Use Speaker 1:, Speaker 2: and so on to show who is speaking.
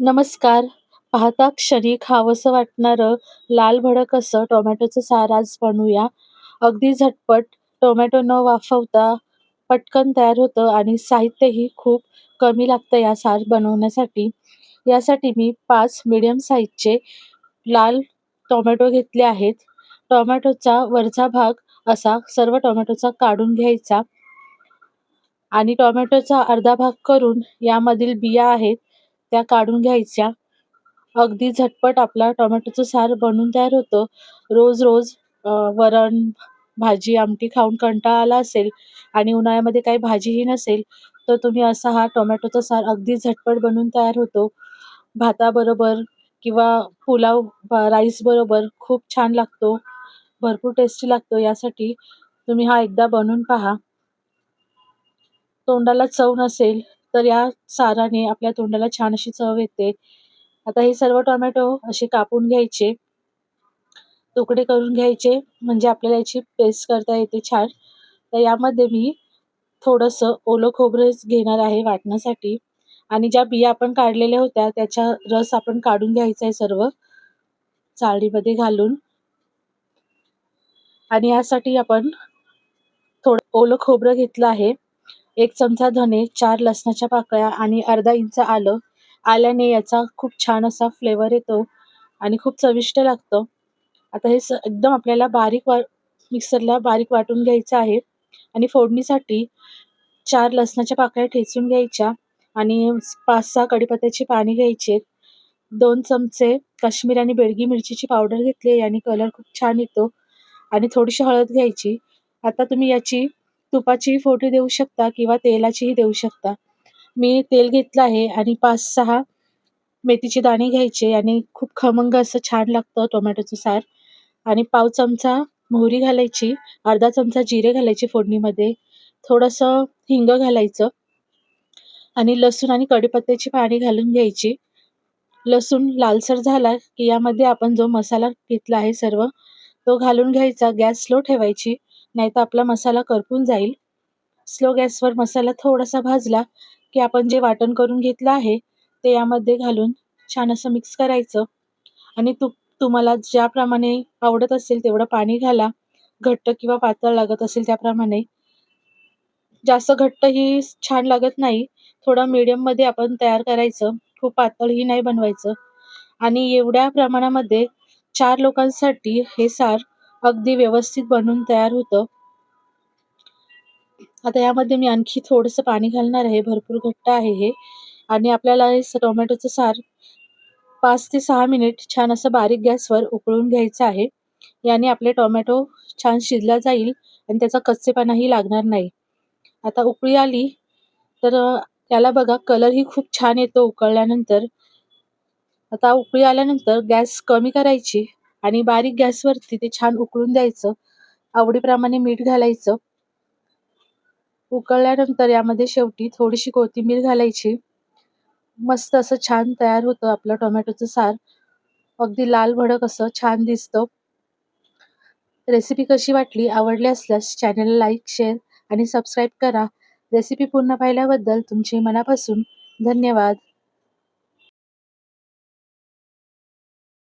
Speaker 1: नमस्कार. पाहता क्षणी खावंसं वाटणारं लाल-भडक असं टोमॅटोचं सार आज बनवूया. अगदी झटपट टोमॅटो न वाफवता पटकन तयार होतं आणि साहित्यही खूप कमी लागतं या सार बनवण्यासाठी. यासाठी मी पाच मिडियम साईजचे लाल टोमॅटो घेतले आहेत. टोमॅटोचा वरचा भाग असा सर्व टोमॅटोचा काढून घ्यायचा आणि टोमॅटोचा अर्धा भाग करून यामधील बिया आहेत त्या काढून घ्यायच्या. अगदी झटपट आपला टोमॅटोचं सार बनून तयार होतं. रोज-रोज वरण, भाजी, आमटी खाऊन कंटाळा आला असेल आणि उन्हाळ्यामध्ये काही भाजीही नसेल, तर तुम्ही असा हा टोमॅटोचा सार अगदी झटपट बनवून तयार होतो. भाताबरोबर किंवा पुलाव राईस बरोबर खूप छान लागतो. भरपूर टेस्टी लागतो. यासाठी तुम्ही हा एकदा बनवून पहा. तोंडाला चव नसेल तर या साराने आपल्या तोंडाला छान अशी चव येते. आता हे सर्व टोमॅटो असे कापून घ्यायचे. तुकडे करून घ्यायचे म्हणजे आपल्याला याची पेस्ट करता येते छान. तर यामध्ये मी थोडंसं ओलं खोबरं घेणार आहे वाटण्यासाठी आणि ज्या बिया आपण काढलेल्या होत्या त्याचा रस आपण काढून घ्यायचा आहे सर्व चाळणीमध्ये घालून आणि यासाठी आपण थोडं ओलं खोबरं घेतलं आहे. एक चमचा धने, चार लसणाच्या पाकळ्या आणि अर्धा इंच आलं. आल्याने याचा खूप छान असा फ्लेवर येतो आणि खूप चविष्ट लागतं. आता हे स एकदम आपल्याला बारीक वा मिक्सरला बारीक वाटून घ्यायचं आहे आणि फोडणीसाठी चार लसणाच्या पाकळ्या ठेचून घ्यायच्या आणि पाच सहा कडीपत्त्याची पाने घ्यायची. दोन चमचे काश्मीर आणि बेडगी मिरचीची पावडर घेतली आणि कलर खूप छान येतो आणि थोडीशी हळद घ्यायची. आता तुम्ही याची तुपाचीही फोडणी देऊ शकता किंवा तेलाचीही देऊ शकता. मी तेल घेतलं आहे आणि 5-6 मेथीचे दाणे घ्यायचे आणि खूप खमंग असं छान लागतं टोमॅटोचं सार आणि पाव चमचा मोहरी घालायची, अर्धा चमचा जिरे घालायचे फोडणीमध्ये, थोडंसं हिंग घालायचं आणि लसूण आणि कढीपत्त्याची पाणी घालून घ्यायची. लसूण लालसर झाला की यामध्ये आपण जो मसाला घेतला आहे सर्व तो घालून घ्यायचा. गॅस स्लो ठेवायची, नाहीतर आपला मसाला करपून जाईल. स्लो गॅसवर मसाला थोडासा भाजला की आपण जे वाटण करून घेतलं आहे ते यामध्ये घालून छान असं मिक्स करायचं आणि तूप तुम्हाला ज्याप्रमाणे आवडत असेल तेवढं पाणी घाला. घट्ट किंवा पातळ लागत असेल त्याप्रमाणे. जास्त घट्ट ही छान लागत नाही. थोडं मीडियममध्ये आपण तयार करायचं. खूप पातळही नाही बनवायचं आणि एवढ्या प्रमाणामध्ये चार लोकांसाठी हे सार अगदी व्यवस्थित बनून तयार होतं. आता यामध्ये मी आणखी थोडंसं पाणी घालणार आहे. भरपूर घट्ट आहे हे आणि आपल्याला हे टोमॅटोचं सार पाच ते सहा मिनिट छान असं बारीक गॅसवर उकळून घ्यायचं आहे. याने आपले टोमॅटो छान शिजला जाईल आणि त्याचा कच्चेपणाही लागणार नाही. आता उकळी आली तर याला बघा कलरही खूप छान येतो उकळल्यानंतर. आता उकळी आल्यानंतर गॅस कमी करायची आणि बारीक गॅसवरती ते छान उकळून द्यायचं. आवडीप्रमाणे मीठ घालायचं. उकळल्यानंतर यामध्ये शेवटी थोडीशी कोथिंबीर घालायची. मस्त असं छान तयार होतं आपलं टोमॅटोचं सार. अगदी लाल-भडक असं छान दिसतं. रेसिपी कशी वाटली? आवडली असल्यास चॅनलला लाईक, शेअर आणि सबस्क्राईब करा. रेसिपी पूर्ण पाहिल्याबद्दल तुमचे मनापासून धन्यवाद.